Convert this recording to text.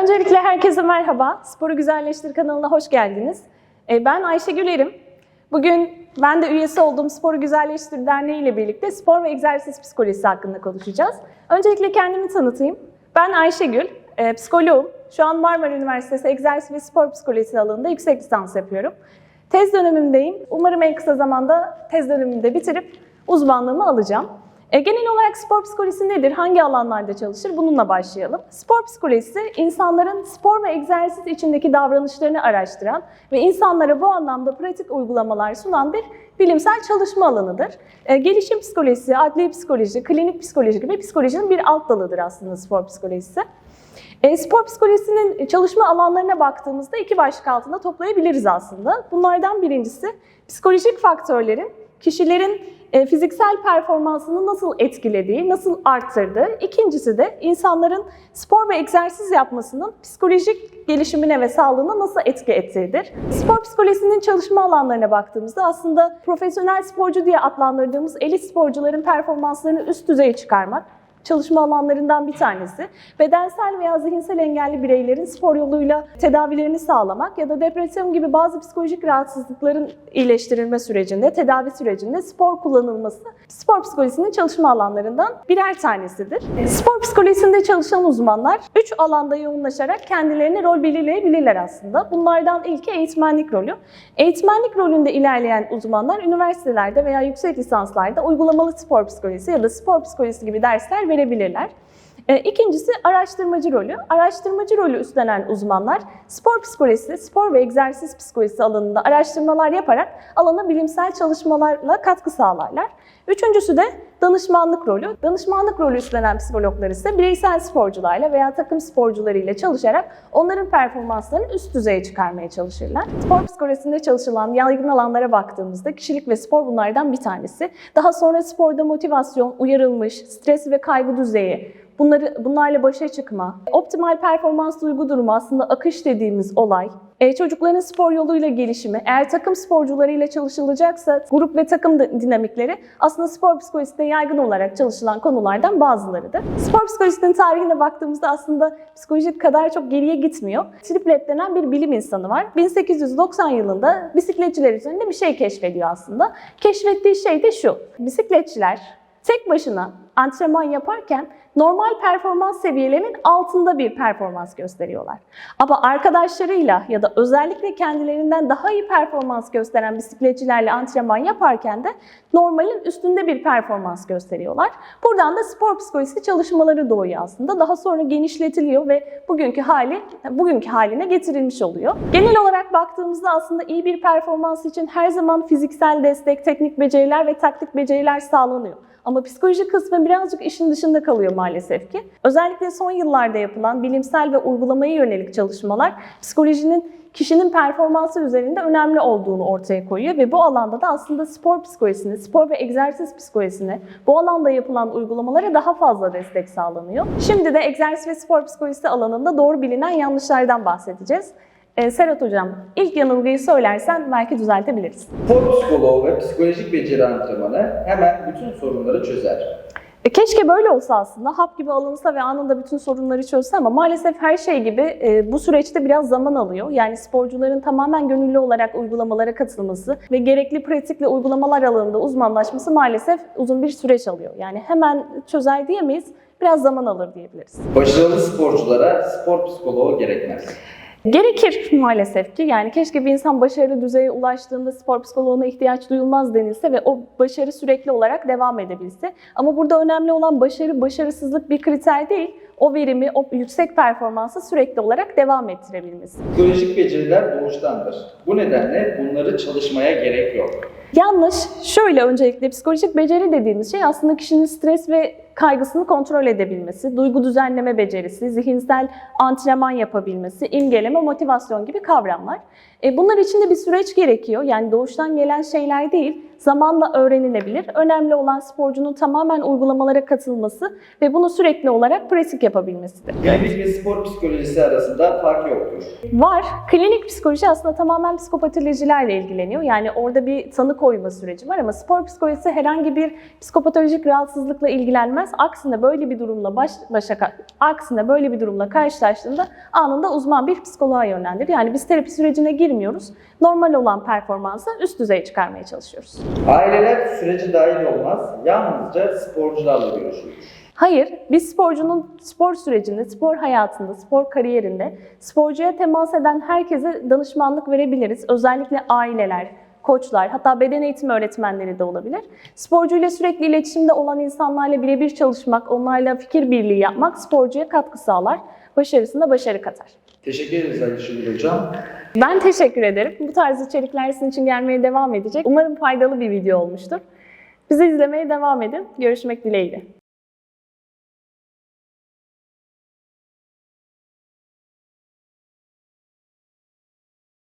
Öncelikle herkese merhaba. Sporu Güzelleştir kanalına hoş geldiniz. E, Ben Ayşe Güler'im. Bugün ben de üyesi olduğum Sporu Güzelleştir Derneği ile birlikte spor ve egzersiz psikolojisi hakkında konuşacağız. Öncelikle kendimi tanıtayım. Ben Ayşe Gül, e, psikoloğum. Şu an Marmara Üniversitesi Egzersiz ve Spor Psikolojisi alanında yüksek lisans yapıyorum. Tez dönemimdeyim. Umarım en kısa zamanda tez dönemimi de bitirip uzmanlığımı alacağım. E, genel olarak spor psikolojisi nedir? Hangi alanlarda çalışır? Bununla başlayalım. Spor psikolojisi insanların spor ve egzersiz içindeki davranışlarını araştıran ve insanlara bu anlamda pratik uygulamalar sunan bir bilimsel çalışma alanıdır. E, gelişim psikolojisi, adli psikoloji, klinik psikoloji gibi psikolojinin bir alt dalıdır aslında spor psikolojisi. E, spor psikolojisinin çalışma alanlarına baktığımızda iki başlık altında toplayabiliriz aslında. Bunlardan birincisi psikolojik faktörlerin kişilerin fiziksel performansını nasıl etkilediği, nasıl arttırdığı. İkincisi de insanların spor ve egzersiz yapmasının psikolojik gelişimine ve sağlığına nasıl etki ettiğidir. Spor psikolojisinin çalışma alanlarına baktığımızda aslında profesyonel sporcu diye adlandırdığımız elit sporcuların performanslarını üst düzeye çıkarmak, çalışma alanlarından bir tanesi. Bedensel veya zihinsel engelli bireylerin spor yoluyla tedavilerini sağlamak ya da depresyon gibi bazı psikolojik rahatsızlıkların iyileştirilme sürecinde, tedavi sürecinde spor kullanılması spor psikolojisinin çalışma alanlarından birer tanesidir. Spor psikolojisinde çalışan uzmanlar üç alanda yoğunlaşarak kendilerini rol belirleyebilirler aslında. Bunlardan ilki eğitmenlik rolü. Eğitmenlik rolünde ilerleyen uzmanlar üniversitelerde veya yüksek lisanslarda uygulamalı spor psikolojisi ya da spor psikolojisi gibi dersler verebilirler. E, İkincisi araştırmacı rolü. Araştırmacı rolü üstlenen uzmanlar spor psikolojisi, spor ve egzersiz psikolojisi alanında araştırmalar yaparak alana bilimsel çalışmalarla katkı sağlarlar. Üçüncüsü de danışmanlık rolü. Danışmanlık rolü üstlenen psikologlar ise bireysel sporcularla veya takım sporcularıyla çalışarak onların performanslarını üst düzeye çıkarmaya çalışırlar. Spor psikolojisinde çalışılan yaygın alanlara baktığımızda kişilik ve spor bunlardan bir tanesi. Daha sonra sporda motivasyon, uyarılmış, stres ve kaygı düzeyi, bunları bunlarla başa çıkma, optimal performans duygu durumu aslında akış dediğimiz olay, e, çocukların spor yoluyla gelişimi, eğer takım sporcularıyla çalışılacaksa grup ve takım dinamikleri aslında spor psikolojisinde yaygın olarak çalışılan konulardan bazılarıdır. Spor psikolojisinin tarihine baktığımızda aslında psikolojik kadar çok geriye gitmiyor. Triplett denen bir bilim insanı var. 1890 yılında bisikletçiler üzerinde bir şey keşfediyor aslında. Keşfettiği şey de şu. Bisikletçiler tek başına antrenman yaparken normal performans seviyelerinin altında bir performans gösteriyorlar. Ama arkadaşlarıyla ya da özellikle kendilerinden daha iyi performans gösteren bisikletçilerle antrenman yaparken de normalin üstünde bir performans gösteriyorlar. Buradan da spor psikolojisi çalışmaları doğuyor aslında. Daha sonra genişletiliyor ve bugünkü hali bugünkü haline getirilmiş oluyor. Genel olarak baktığımızda aslında iyi bir performans için her zaman fiziksel destek, teknik beceriler ve taktik beceriler sağlanıyor. Ama psikolojik kısmı birazcık işin dışında kalıyor maalesef ki. Özellikle son yıllarda yapılan bilimsel ve uygulamaya yönelik çalışmalar psikolojinin kişinin performansı üzerinde önemli olduğunu ortaya koyuyor ve bu alanda da aslında spor psikolojisini, spor ve egzersiz psikolojisini, bu alanda yapılan uygulamalara daha fazla destek sağlanıyor. Şimdi de egzersiz ve spor psikolojisi alanında doğru bilinen yanlışlardan bahsedeceğiz. Ee, Serhat Hocam, ilk yanılgıyı söylersen belki düzeltebiliriz. Spor psikoloğu ve psikolojik beceri antrenmanı hemen bütün sorunları çözer. E, keşke böyle olsa aslında. Hap gibi alınsa ve anında bütün sorunları çözse ama maalesef her şey gibi e, bu süreçte biraz zaman alıyor. Yani sporcuların tamamen gönüllü olarak uygulamalara katılması ve gerekli pratikle uygulamalar alanında uzmanlaşması maalesef uzun bir süreç alıyor. Yani hemen çözer diyemeyiz, biraz zaman alır diyebiliriz. Başarılı sporculara spor psikoloğu gerekmez. Gerekir maalesef ki. Yani keşke bir insan başarılı düzeye ulaştığında spor psikoloğuna ihtiyaç duyulmaz denilse ve o başarı sürekli olarak devam edebilse. Ama burada önemli olan başarı, başarısızlık bir kriter değil. O verimi, o yüksek performansı sürekli olarak devam ettirebilmesi. Psikolojik beceriler doğuştandır. Bu nedenle bunları çalışmaya gerek yok. Yanlış. Şöyle öncelikle psikolojik beceri dediğimiz şey aslında kişinin stres ve kaygısını kontrol edebilmesi, duygu düzenleme becerisi, zihinsel antrenman yapabilmesi, imgeleme, motivasyon gibi kavramlar. E, bunlar için de bir süreç gerekiyor. Yani doğuştan gelen şeyler değil. Zamanla öğrenilebilir. Önemli olan sporcunun tamamen uygulamalara katılması ve bunu sürekli olarak pratik yapabilmesidir. Klinik ve spor psikolojisi arasında fark yoktur. Var. Klinik psikoloji aslında tamamen psikopatolojilerle ilgileniyor. Yani orada bir tanı koyma süreci var ama spor psikolojisi herhangi bir psikopatolojik rahatsızlıkla ilgilenmez. Aksine böyle bir durumla baş başa aksine böyle bir durumla karşılaştığında anında uzman bir psikoloğa yönlendirir. Yani biz terapi sürecine girmiyoruz. Normal olan performansı üst düzeye çıkarmaya çalışıyoruz. Aileler sürece dahil olmaz, yalnızca sporcularla görüşülür. Hayır, biz sporcunun spor sürecinde, spor hayatında, spor kariyerinde sporcuya temas eden herkese danışmanlık verebiliriz. Özellikle aileler, koçlar, hatta beden eğitimi öğretmenleri de olabilir. Sporcuyla sürekli iletişimde olan insanlarla birebir çalışmak, onlarla fikir birliği yapmak sporcuya katkı sağlar, başarısında başarı katar. Teşekkür ederiz Ayşegül Hocam. Ben teşekkür ederim. Bu tarz içerikler sizin için gelmeye devam edecek. Umarım faydalı bir video olmuştur. Bizi izlemeye devam edin. Görüşmek dileğiyle.